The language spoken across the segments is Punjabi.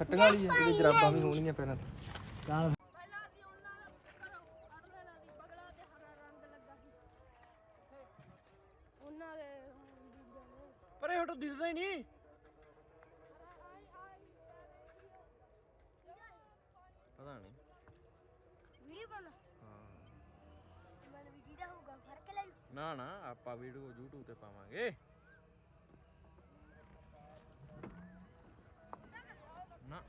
ਖੱਟਣ ਵਾਲੀ ਆ ਇਹਦੀ ਜਰਾਬਾਂ ਵੀ ਤੇ ਚੱਲ ਪਹਿਲਾਂ ਤੇ। ਪਰ ਹਟੋ ਦਿਸਦਾ ਹੀ ਨਹੀਂ। ਪਤਾ ਨਹੀਂ। ਵੀਡੀਓ ਬਣਾ ਹਾਂ। ਮਤਲਬ ਵੀ ਜਿਹਦਾ ਹੋਊਗਾ ਫ਼ਰਕ ਲੈ ਨਾ ਨਾ ਆਪਾਂ ਵੀਡੀਓ YouTube ਤੇ ਪਾਵਾਂਗੇ। ਨਾ।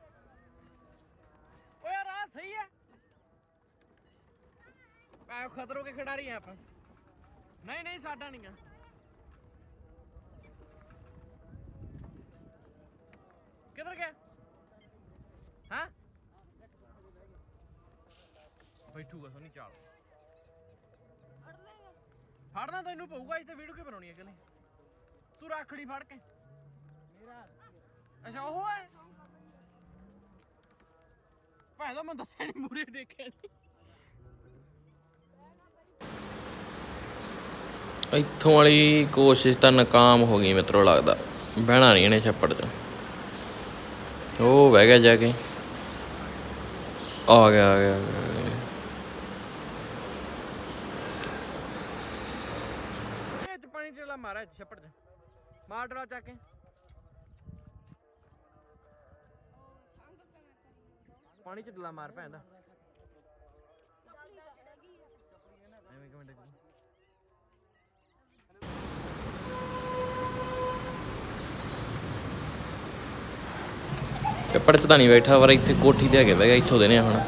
ਓਏ ਯਾਰ ਆਹ ਸਹੀ ਹੈ। ਆ ਖਤਰੋਂ ਕੇ ਖਿਡਾਰੀ ਆ ਆਪਾਂ। ਨਹੀਂ ਨਹੀਂ ਸਾਡਾ ਨਹੀਂ ਗਾ। ਕਿੱਧਰ ਗਿਆ? ਹਾਂ? ਬੈਠੂਗਾ ਸੋਨੀ ਚਾਲ। ਫੜਨਾ ਤੈਨੂੰ ਪਊਗਾ ਇੱਥੇ ਵੀਡੀਓ ਕੀ ਬਣਾਉਣੀ ਹੈ ਕਹਿੰਦੇ ਤੂੰ ਰੱਖੜੀ ਫੜ ਕੇ। ਮੇਰਾ ਅੱਛਾ ਉਹ ਹੈ? ਭਾਈ ਦਾ ਮੈਂ ਦੱਸਿਆ ਨਹੀਂ ਮੂਰੇ ਦੇਖਿਆ ਨਹੀਂ ਇੱਥੋਂ ਵਾਲੀ ਕੋਸ਼ਿਸ਼ ਤਾਂ ਨਾਕਾਮ ਹੋ ਗਈ ਮਿੱਤਰੋ ਲੱਗਦਾ। ਬਹਿਣਾ ਨਹੀਂ ਇਹਨੇ ਛੱਪੜ 'ਚ। ਉਹ ਬਹਿ ਗਿਆ ਜਾ ਕੇ। ਆ ਗਿਆ ਆ ਗਿਆ, ਇਹ ਪਾਣੀ ਟੇਲਾ ਮਾਰਿਆ ਛੱਪੜ 'ਚ। ਮਾਰ ਡਰਾ ਚੱਕ ਕੇ। ਪਾਣੀ 'ਚ ਡਲਾ ਮਾਰ ਭੈਣ ਦਾ। ਐਵੇਂ ਕਿਵੇਂ ਡਿੱਗੂ ਪੇਪਰ 'ਚ ਤਾਂ ਨਹੀਂ ਬੈਠਾ ਪਰ ਇੱਥੇ ਕੋਠੀ ਤੇ ਆ ਕੇ ਬਹਿ ਗਿਆ ਇੱਥੋਂ ਦੇਨੇ ਹੁਣ।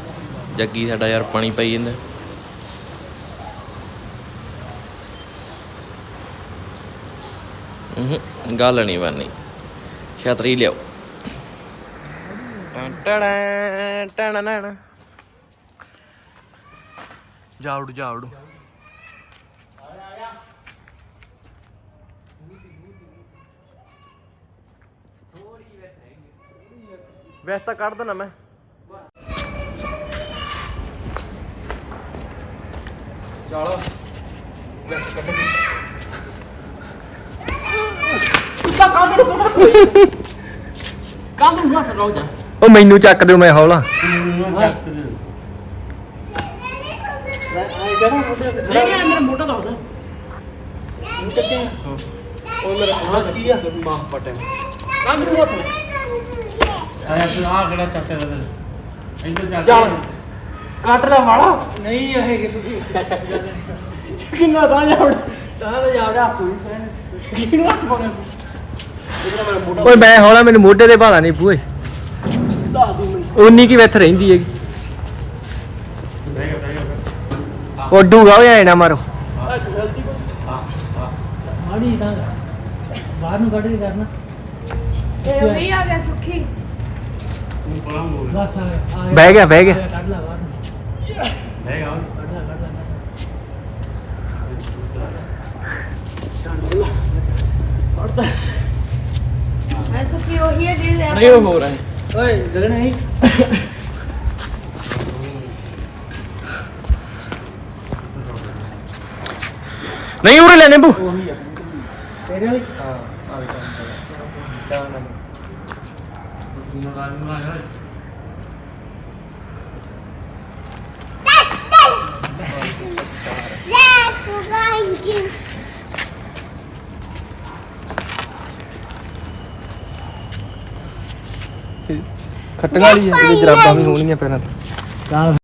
ਜੱਗੀ ਸਾਡਾ ਯਾਰ ਪਾਣੀ ਪਈ ਜਾਂਦਾ। ਹੂੰ ਗੱਲ ਨਹੀਂ ਬਣਨੀ। ਛਤਰੀ ਲਿਆਓ। ਟਣ ਟਣ ਟਣ ਜਾਉੜ ਜਾਉੜ ਵੈਸੇ ਤਾਂ ਕੱਢ ਦੇਣਾ ਮੈਂ। ਚਲੋ। ਵੈਸੇ ਕੱਢ ਦੇ ਕਾਹਨੂੰ ਹੱਥ ਰੋ ਜਾ। ਉਹ ਮੈਨੂੰ ਚੱਕ ਦਿਓ ਮੈਂ ਹੌਲਾ। ਨਹੀਂ ਨਹੀਂ ਮੇਰਾ ਮੋਟਾ ਤਾਂ ਹੁੰਦਾ ਉਹ ਮੇਰਾ ਹੱਥ ਕੀ ਆ ਮਾਂ ਪਟੇ ਕਾਹਨੂੰ ਹੱਥ ਆਇਆ ਤੂੰ ਆ ਕਿਹੜਾ ਚਾਚਾ ਦਾ ਇੱਧਰ ਜਾ ਚੱਲ ਕੱਟ ਲੈ ਵਾਲਾ ਨਹੀਂ ਇਹ ਕਿ ਸੁਖੀ ਕਿੰਨਾ ਤਾਂ ਜਾਉੜ ਤਾਂ ਤਾਂ ਜਾਵੜਾ ਹੱਥ ਵੀ ਪੈਣ। ਕਿਹਨੂੰ ਹੱਥ ਪਾਉਣਾ? ਓਏ ਮੈਂ ਹੌਲਾ ਮੈਨੂੰ ਮੋਢੇ ਤੇ ਭਾਲਾ ਨਹੀਂ ਪੂਏ ਉਨੀ ਕੀ ਵਿੱਥ ਰਹਿੰਦੀ ਹੈਗੀ। ਉੱਡੂਗਾ ਓਏ ਐ ਨਾ ਮਾਰੋ। ਅੱਜ ਗਲਤੀ ਕੋ ਹਾਂ ਹਾਂ ਮਾੜੀ ਤਾਂ ਬਾਹਰ ਨੂੰ ਕੱਢ ਕੇ ਕਰਨਾ। ਇਹ ਵੀ ਆ ਗਿਆ ਸੁੱਖੀ। ਤੂੰ ਬੜਾ ਮੋੜ ਬਸ ਆ ਗਿਆ। ਬਹਿ ਗਿਆ, ਬਹਿ ਗਿਆ। ਕੱਢ ਲੈ ਬਾਹਰ ਨੂੰ। ਬਹਿ ਗਿਆ। ਕੱਢ ਲੈ ਕੱਢ ਲੈ ਪੜਦਾ ਮੈਂ ਸੁੱਖੀ ਉਹੀ ਹੈ ਜਿਹੜੀ ਨਹੀਂ ਉਹ ਹੋ। ਰਿਹਾ ਹੈ ਓਏ ਗਗਨ ਨਹੀਂ ਨਹੀਂ ਉਰੇ ਲੈ ਨਿੰਬੂ ਉਹੀ ਆ ਤੇਰੇ ਵਾਲੀ ਹਾਂ ਆ ਵੀ ਤਾਂ ਨਾ ਤੂੰ ਨਾ ਨਾ ਨਾ Yes, thank you. ਖੱਟਣ ਵਾਲੀ ਇਹਦੀ ਜਰਾਬਾਂ ਵੀ ਹੋਣਗੀਆਂ ਪੈਰਾਂ ਤੇ।